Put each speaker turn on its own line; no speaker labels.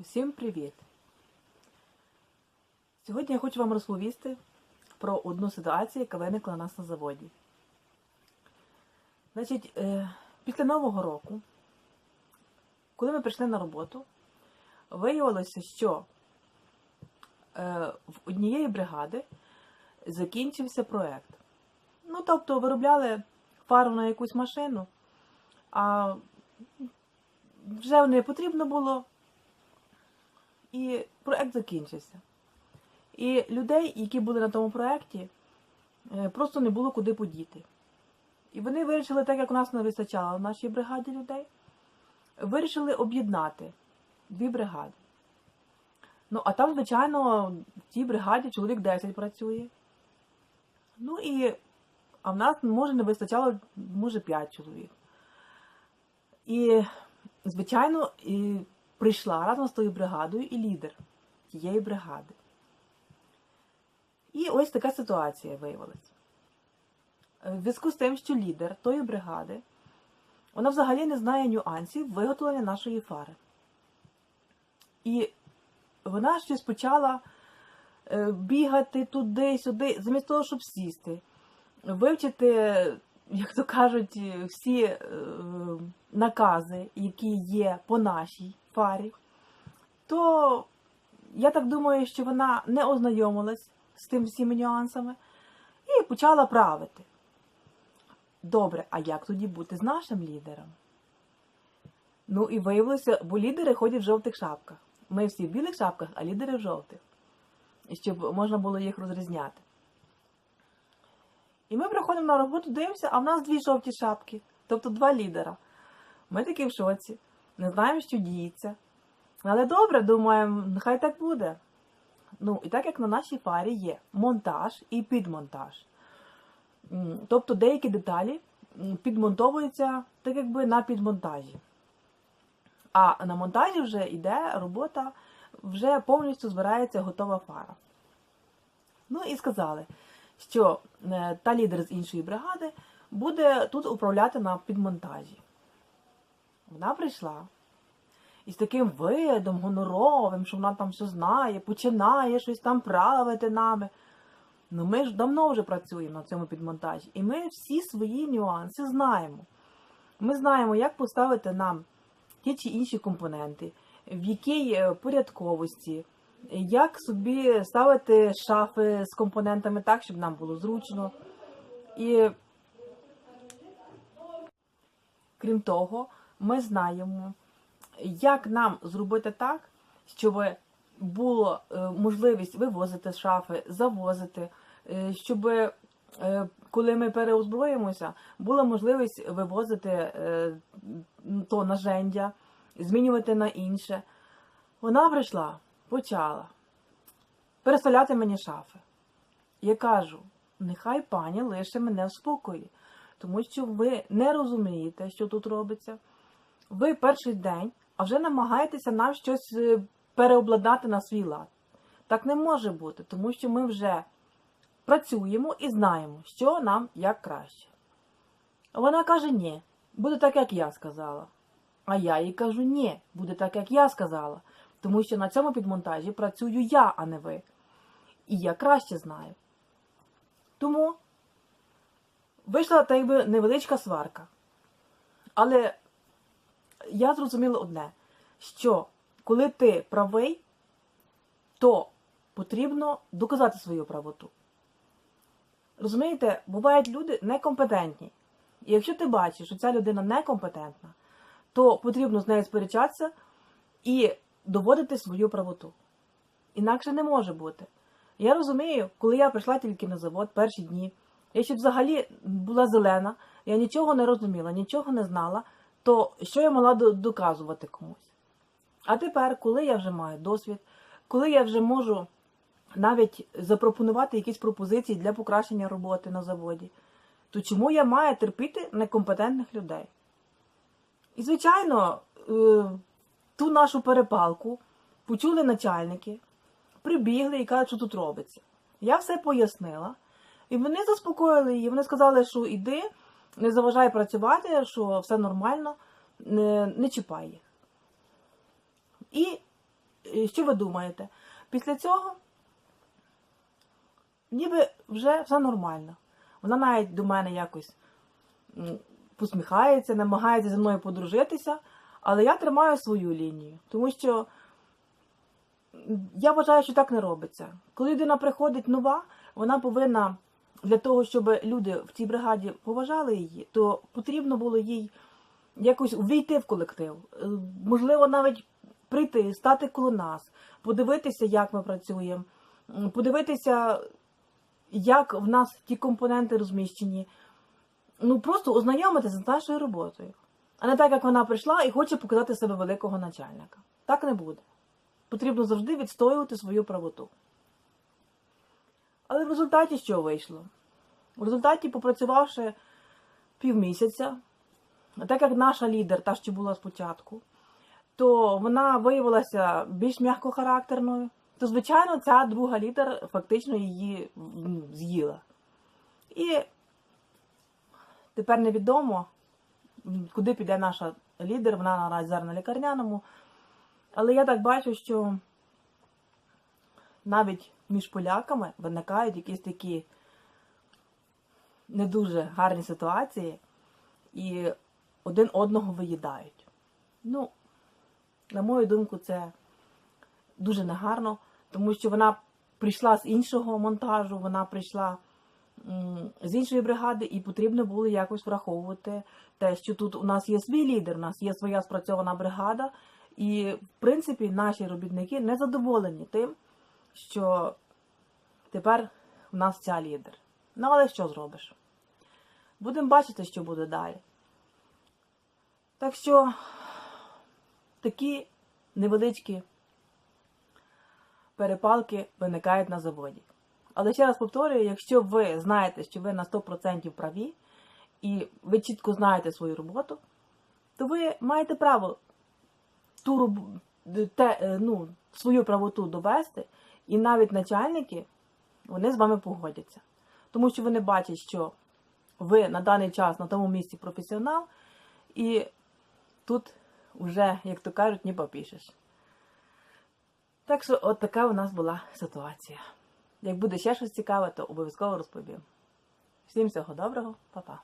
Усім привіт! Сьогодні я хочу вам розповісти про одну ситуацію, яка виникла у нас на заводі. Значить, е, після Нового року, коли ми прийшли на роботу, виявилося, що е, в однієї бригади закінчився проект. Ну, тобто, виробляли фару на якусь машину, а вже не потрібно було, і проект закінчився. І людей, які були на тому проєкті, е, просто не було куди подіти. І вони вирішили, так як у нас не вистачало в нашій бригаді людей, вирішили об'єднати дві бригади. Ну, а там, звичайно, в тій бригаді чоловік 10 працює. Ну і, а в нас, може, не вистачало, може, 5 чоловік. І, звичайно, і прийшла разом з тою бригадою і лідер тієї бригади. І ось така ситуація виявилася. В зв'язку з тим, що лідер тої бригади, вона взагалі не знає нюансів виготовлення нашої фари. І вона щось почала е, бігати туди-сюди, замість того, щоб сісти, вивчити, як то кажуть, всі е, накази, які є по нашій фарі, то я так думаю, що вона не ознайомилась з тим всіми нюансами і почала правити. Добре, а як тоді бути з нашим лідером? Ну і виявилося, бо лідери ходять в жовтих шапках. Ми всі в білих шапках, а лідери в жовтих. Щоб можна було їх розрізняти. І ми приходимо на роботу, дивимося, а в нас дві жовті шапки, тобто два лідера. Ми такі в шоці, не знаємо, що діється. Але добре, думаємо, нехай так буде. Ну, і так як на нашій фарі є монтаж і підмонтаж. Тобто деякі деталі підмонтовуються так якби на підмонтажі. А на монтажі вже йде робота, вже повністю збирається готова фара. Ну і сказали, що е, та лідер з іншої бригади буде тут управляти на підмонтажі. Вона прийшла і з таким видом гоноровим, що вона там все знає, починає щось там правити нами. Ну ми ж давно вже працюємо на цьому підмонтажі, і ми всі свої нюанси знаємо. Ми знаємо, як поставити нам ті чи інші компоненти, в якій е, порядковості, як собі ставити шафи з компонентами так, щоб нам було зручно. І крім того, ми знаємо, як нам зробити так, щоб була можливість вивозити шафи, завозити, е, щоб е, коли ми переозброїмося, була можливість вивозити е, то нажендя, змінювати на інше. Вона прийшла, почала переставляти мені шафи. Я кажу, нехай пані лише мене в спокої, тому що ви не розумієте, що тут робиться. Ви перший день, а вже намагаєтеся нам щось е, переобладнати на свій лад. Так не може бути, тому що ми вже працюємо і знаємо, що нам як краще. Вона каже, ні, буде так, як я сказала. А я їй кажу, ні, буде так, як я сказала, тому що на цьому підмонтажі працюю я, а не ви. І я краще знаю. Тому вийшла так якби невеличка сварка. Але я зрозуміла одне, що коли ти правий, то потрібно доказати свою правоту. Розумієте, бувають люди некомпетентні. І якщо ти бачиш, що ця людина некомпетентна, то потрібно з нею сперечатися і доводити свою правоту. Інакше не може бути. Я розумію, коли я прийшла тільки на завод перші дні, я ще взагалі була зелена, я нічого не розуміла, нічого не знала, то що я мала доказувати комусь? А тепер, коли я вже маю досвід, коли я вже можу навіть запропонувати якісь пропозиції для покращення роботи на заводі, то чому я маю терпіти некомпетентних людей? І, звичайно, е, ту нашу перепалку почули начальники, прибігли і кажуть, що тут робиться. Я все пояснила, і вони заспокоїли її. Вони сказали, що іди, не заважай працювати, що все нормально, не, не чіпай їх. І І що ви думаєте? Після цього ніби вже все нормально. Вона навіть до мене якось посміхається, намагається зі мною подружитися, але я тримаю свою лінію, тому що я вважаю, що так не робиться. Коли людина приходить нова, вона повинна для того, щоб люди в цій бригаді поважали її, то потрібно було їй якось увійти в колектив. Можливо, навіть прийти, стати коло нас, подивитися, як ми працюємо, подивитися, як в нас ті компоненти розміщені. Ну, просто ознайомитися з нашою роботою. А не так, як вона прийшла і хоче показати себе великого начальника. Так не буде. Потрібно завжди відстоювати свою правоту. Але в результаті що вийшло? В результаті, попрацювавши півмісяця, так як наша лідер, та, що була спочатку, то вона виявилася більш м'якохарактерною, то, звичайно, ця друга лідер фактично її з'їла. І тепер невідомо, куди піде наша лідер, вона наразі зараз на лікарняному. Але я так бачу, що навіть між поляками виникають якісь такі не дуже гарні ситуації і один одного виїдають. Ну, на мою думку, це дуже негарно, тому що вона прийшла з іншого монтажу, вона прийшла з іншої бригади, і потрібно було якось враховувати те, що тут у нас є свій лідер, у нас є своя спрацьована бригада, і, в принципі, наші робітники не задоволені тим, що тепер у нас ця лідер. Ну, але що зробиш? Будемо бачити, що буде далі. Так що такі невеличкі перепалки виникають на заводі. Але ще раз повторюю, якщо ви знаєте, що ви на 100% праві, і ви чітко знаєте свою роботу, то ви маєте право ту те, е, ну, свою правоту довести, і навіть начальники вони з вами погодяться. Тому що вони бачать, що ви на даний час на тому місці професіонал, і тут вже, як то кажуть, не попишеш. Так що, от така у нас була ситуація. Як буде ще щось цікаве, то обов'язково розповім. Всім всього доброго, па-па.